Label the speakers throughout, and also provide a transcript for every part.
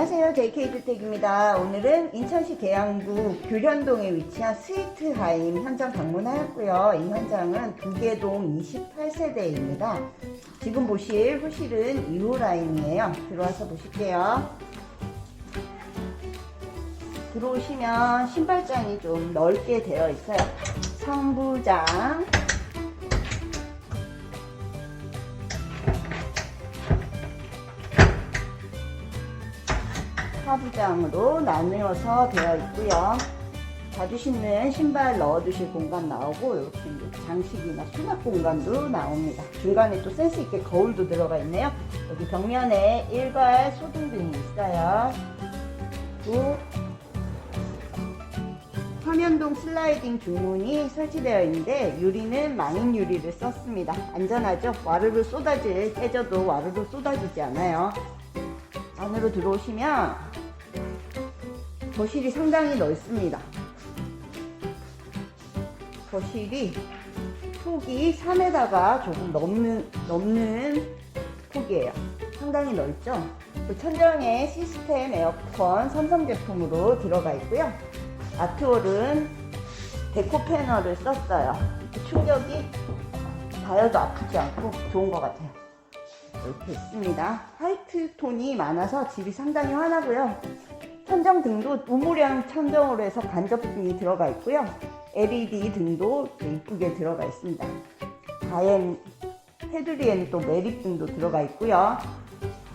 Speaker 1: 안녕하세요. JK주택입니다. 오늘은 인천시 계양구 교련동에 위치한 스위트하임 현장 방문하였고요. 이 현장은 두개동 28세대입니다. 지금 보실 호실은 2호 라인이에요. 들어와서 보실게요. 들어오시면 신발장이 좀 넓게 되어 있어요. 상부장, 하부장으로 나누어서 되어 있고요. 자주 신는 신발 넣어두실 공간 나오고 이렇게 장식이나 수납 공간도 나옵니다. 중간에 또 센스 있게 거울도 들어가 있네요. 여기 벽면에 일괄 소등등이 있어요. 또 화면동 슬라이딩 중문이 설치되어 있는데 유리는 망인 유리를 썼습니다. 안전하죠? 와르르 쏟아질 깨져도 와르르 쏟아지지 않아요. 안으로 들어오시면 거실이 상당히 넓습니다. 거실이 폭이 3에다가 조금 넘는, 넘는 폭이에요. 상당히 넓죠? 그 천장에 시스템 에어컨 삼성 제품으로 들어가 있고요. 아트월은 데코 패널을 썼어요. 충격이 닿아도 아프지 않고 좋은 것 같아요. 이렇게 있습니다. 화이트 톤이 많아서 집이 상당히 환하고요. 천정 등도 우무량 천정으로 해서 간접등이 들어가 있고요. LED 등도 이쁘게 들어가 있습니다. 다엔 테두리에는 또 매립등도 들어가 있고요.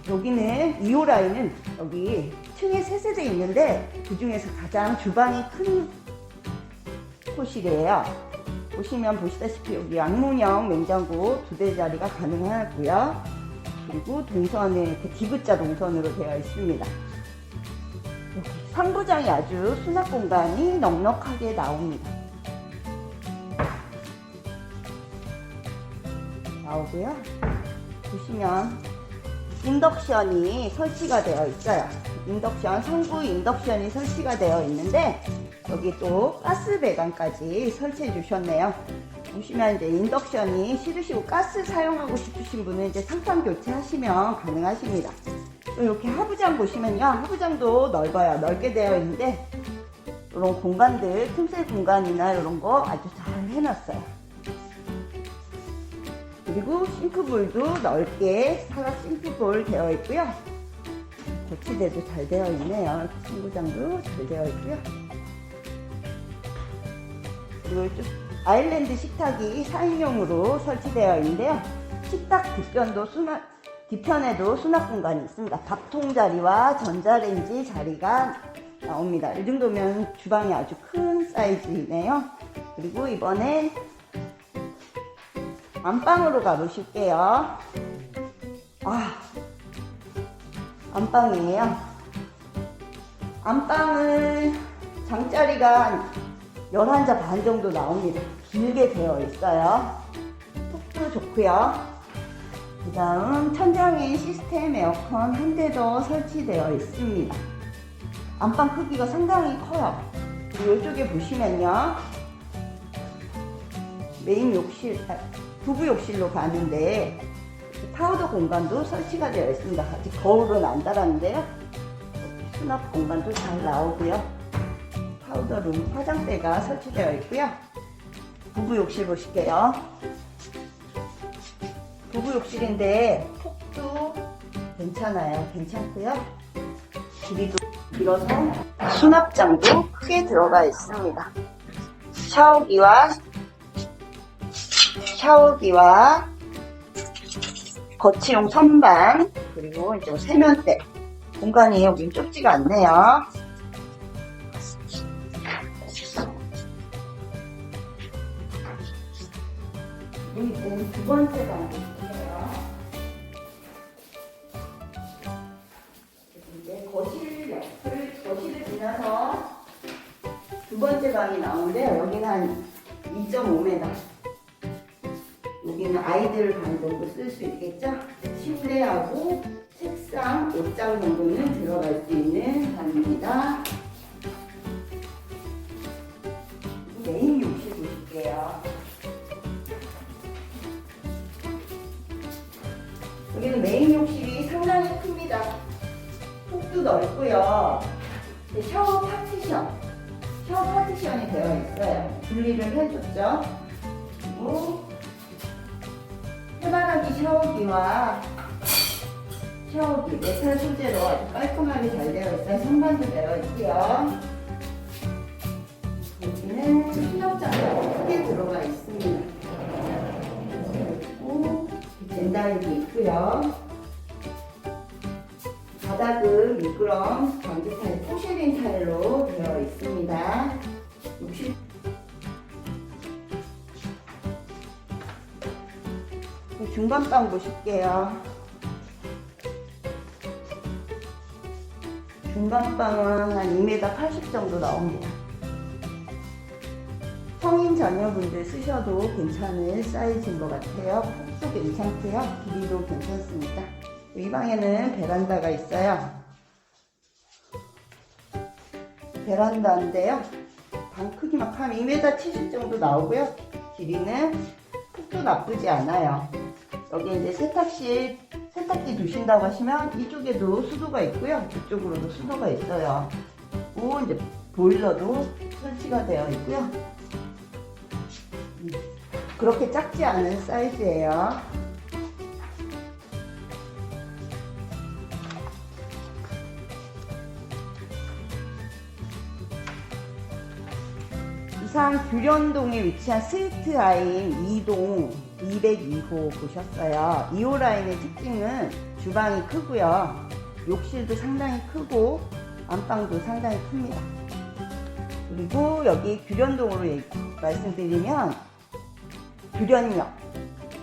Speaker 1: 여기는 2호 라인은 여기 층에 세 세대 있는데 그 중에서 가장 주방이 큰 호실이에요. 보시면 보시다시피 여기 양문형 냉장고 두 대 자리가 가능하고요. 그리고 동선에 이렇게 디귿자 동선으로 되어 있습니다. 상부장이 아주 수납 공간이 넉넉하게 나옵니다. 나오고요. 보시면 인덕션이 설치가 되어 있어요. 인덕션, 상부 인덕션이 설치가 되어 있는데 여기 또 가스 배관까지 설치해 주셨네요. 보시면 이제 인덕션이 싫으시고 가스 사용하고 싶으신 분은 이제 상판 교체하시면 가능하십니다. 또 이렇게 하부장 보시면요. 하부장도 넓어요. 넓게 되어 있는데 이런 공간들, 틈새 공간이나 이런 거 아주 잘 해놨어요. 그리고 싱크볼도 넓게 사각 싱크볼 되어 있고요. 거치대도 잘 되어 있네요. 친구장도 잘 되어 있고요. 그리고 이쪽 아일랜드 식탁이 4인용으로 설치되어 있는데요. 식탁 뒷편도 수납, 뒤편에도 수납 공간이 있습니다. 밥통 자리와 전자레인지 자리가 나옵니다. 이 정도면 주방이 아주 큰 사이즈이네요. 그리고 이번엔 안방으로 가보실게요. 아, 안방이에요. 안방은 장자리가 한 11자 반 정도 나옵니다. 길게 되어 있어요. 톡도 좋고요. 그 다음 천장에 시스템 에어컨 한대더 설치되어 있습니다. 안방 크기가 상당히 커요. 그리고 이쪽에 보시면요. 메인 욕실, 아, 부부 욕실로 가는데 파우더 공간도 설치가 되어 있습니다. 아직 거울은 안 달았는데요. 수납 공간도 잘 나오고요. 파우더룸 화장대가 설치되어 있고요. 부부 욕실 보실게요. 부부 욕실인데 폭도 괜찮아요. 괜찮고요. 길이도 길어서 수납장도 크게 들어가 있습니다. 샤워기와 샤워기와 거치용 선반 그리고 이제 세면대 공간이 여긴 좁지가 않네요. 여기는 두 번째 방 두 번째 방이 나오는데요. 여기는 한 2.5m. 여기는 아이들 방 정도 쓸 수 있겠죠? 침대하고 책상, 옷장 정도는 들어갈 수 있는 방입니다. 메인 욕실 보실게요. 여기는 메인 욕실이 상당히 큽니다. 폭도 넓고 있고요. 이제 샤워 파티션, 샤워 파티션이 되어 있어요. 분리를 해줬죠. 그리고 해바라기 샤워기와 샤워기 메탈 소재로 아주 깔끔하게 잘 되어 있어요. 선반도 되어 있고요. 여기는 수납장이 크게 들어가 있습니다. 그리고 젠다이도 있고요. 바닥은 미끄럼 전기 타일, 포쉐린 타일로 중간방 보실게요. 중간방은 한 2m 80 정도 나옵니다. 성인 자녀분들 쓰셔도 괜찮을 사이즈인 것 같아요. 폭도 괜찮고요. 길이도 괜찮습니다. 이 방에는 베란다가 있어요. 베란다인데요. 방 크기만 하면 2m 70 정도 나오고요. 길이는 폭도 나쁘지 않아요. 여기 이제 세탁실, 세탁기 두신다고 하시면 이쪽에도 수도가 있고요. 이쪽으로도 수도가 있어요. 그리고 이제 보일러도 설치가 되어 있고요. 음, 그렇게 작지 않은 사이즈예요. 이상 규련동에 위치한 스위트 아인 2동 202호 보셨어요. 2호 라인의 특징은 주방이 크고요. 욕실도 상당히 크고 안방도 상당히 큽니다. 그리고 여기 규련동으로 말씀드리면 규련역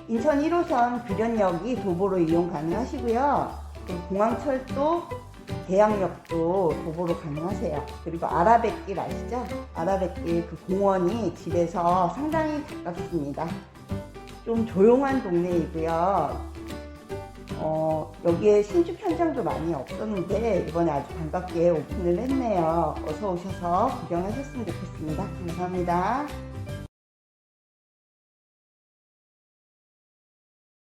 Speaker 1: 인천 1호선 규련역이 도보로 이용 가능하시고요. 공항철도 대양역도 도보로 가능하세요. 그리고 아라뱃길 아시죠? 아라뱃길 그 공원이 집에서 상당히 가깝습니다. 좀 조용한 동네이고요. 어, 여기에 신축 현장도 많이 없었는데 이번에 아주 반갑게 오픈을 했네요. 어서 오셔서 구경하셨으면 좋겠습니다. 감사합니다.